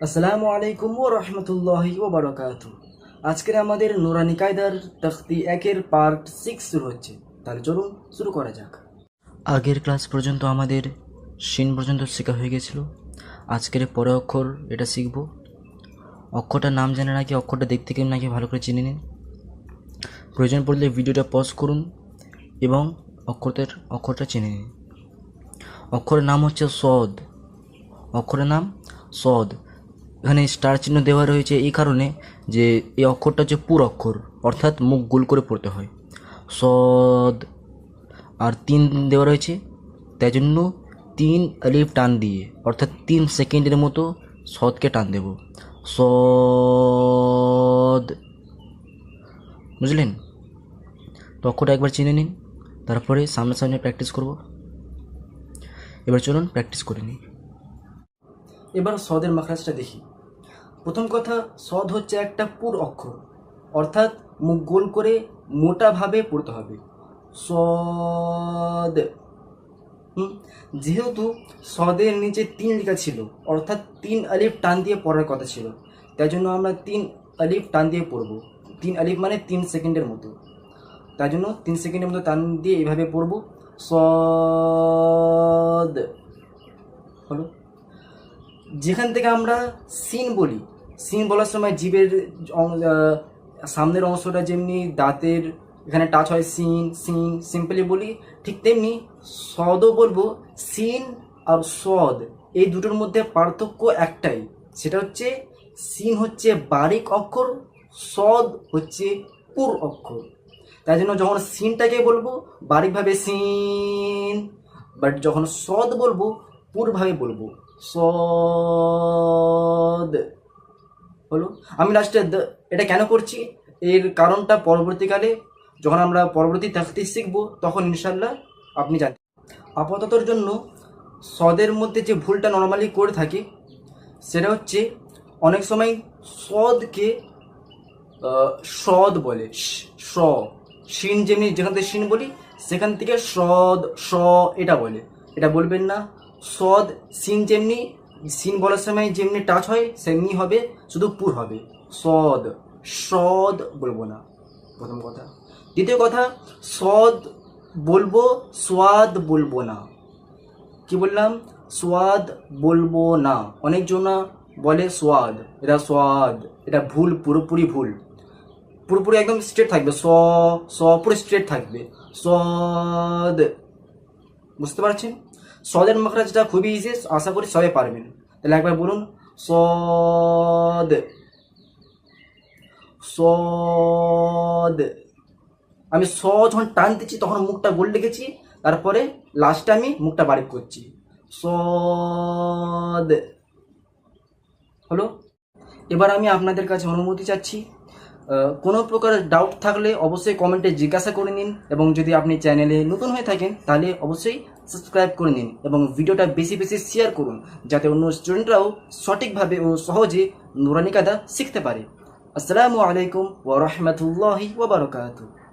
আসসালামু আলাইকুম ও রহমতুল্লাহি ও বারকাত আজকের আমাদের নুরানি কায়দার তখতি একের পার্ট সিক্স শুরু হচ্ছে। তাহলে চলুন শুরু করা যাক। আগের ক্লাস পর্যন্ত আমাদের সিন পর্যন্ত শেখা হয়ে গেছিল। আজকের পরে অক্ষর এটা শিখব। অক্ষরটার নাম জানে নাকি, অক্ষরটা দেখতে কেমন নাকি ভালো করে চিনে নিন। প্রয়োজন পড়লে ভিডিওটা পজ করুন এবং অক্ষরটার, অক্ষরটা চিনে নিন। অক্ষরের নাম হচ্ছে সদ। অক্ষরের নাম সদ। এখানে স্টার চিহ্ন দেওয়া রয়েছে এই কারণে যে এই অক্ষরটা হচ্ছে পুর অক্ষর, অর্থাৎ মুখ গোল করে পড়তে হয়। সদ আর তিন দেওয়া রয়েছে তাই জন্য তিন আলিফ টান দিয়ে, অর্থাৎ তিন সেকেন্ডের মতো সদকে টান দেব। সদ, বুঝলেন? তো অক্ষরটা একবার চিনে নিন, তারপরে সামনাসামনি প্র্যাকটিস করব। এবার চলুন প্র্যাকটিস করে নিই। এবার সদের মাখরাজটা দেখি। প্রথম কথা, সদ হচ্ছে একটা পুর অক্ষর। অর্থাৎ মুখ গোল করে মোটাভাবে পড়তে হবে। সদ। যেহেতু সদের নিচে তিন লেখা ছিল, অর্থাৎ তিন আলিফ টান দিয়ে পড়ার কথা ছিল, তাই জন্য আমরা তিন আলিফ টান দিয়ে পড়ব। তিন আলিফ মানে তিন সেকেন্ডের মতো। তাই জন্য তিন সেকেন্ডের মতো টান দিয়ে এইভাবে পড়ব। সদ। হলো? যেখান থেকে আমরা সিন বলি সিন বলার সময় জীবের সামনের অংশটা যেমনি দাঁতের এখানে টাচ হয়, সিন সিন সিম্পলি বলি, ঠিক তেমনি সদও বলব, সিন আর সদ, এই দুটোর মধ্যে পার্থক্য একটাই, সেটা হচ্ছে সিন হচ্ছে বারিক অক্ষর, সদ হচ্ছে পুর অক্ষর। তাই জন্য যখন সিনটাকে বলব, বারিকভাবে সিন বাট যখন সদ বলব, পুরভাবে বলব, সদ। হলো আমি লাস্টে এটা কেন করছি? এর কারণটা পরবর্তীকালে যখন আমরা পরবর্তী থাকতে শিখব, তখন ইনশাল্লাহ আপনি জানতে আপাততর জন্য সদের মধ্যে যে ভুলটা নর্মালি করে থাকি, সেটা হচ্ছে অনেক সময় সদকে সদ বলে, স শিন যেমনি যেখান থেকে শিন বলি, সেখান থেকে সদ, স এটা বলে। এটা বলবেন না, সদ, সিন যেমনি সিন বলার সময় যেমনি টাচ হয়, সেমনি হবে, শুধু পুর হবে। সদ সদ বলব না, প্রথম কথা। দ্বিতীয় কথা, সদ বলব সোয়াদ বলব না। কি বললাম? সোয়াদ বলব না। অনেকজনা বলে সোয়াদ এটা সোয়াদ এটা ভুল, পুরোপুরি ভুল। পুরোপুরি একদম স্ট্রেট থাকবে। স স, পুরো স্ট্রেট থাকবে। সদ। বুঝতে পারছেন? সদের মাখরাজটা খুবই ইজি আশা করি সবাই পারবেন। তাহলে একবার বলুন, সদ সদ। আমি স যখন টান দিচ্ছি, তখন মুখটা গোল লেগেছি তারপরে লাস্টে আমি মুখটা বারিক করছি। সদ। হলো? এবার আমি আপনাদের কাছে অনুমতি চাচ্ছি। কোনো প্রকার ডাউট থাকলে অবশ্যই কমেন্টে জিজ্ঞাসা করে নিন, এবং যদি আপনি চ্যানেলে নতুন হয়ে থাকেন, তাহলে অবশ্যই সাবস্ক্রাইব করে নিন এবং ভিডিওটা বেশি বেশি শেয়ার করুন, যাতে অন্য স্টুডেন্টরাও সঠিকভাবে ও সহজে নুরানিকাদা শিখতে পারে। আসসালামু আলাইকুম ওয়া রাহমাতুল্লাহি ওয়া বারাকাতুহু।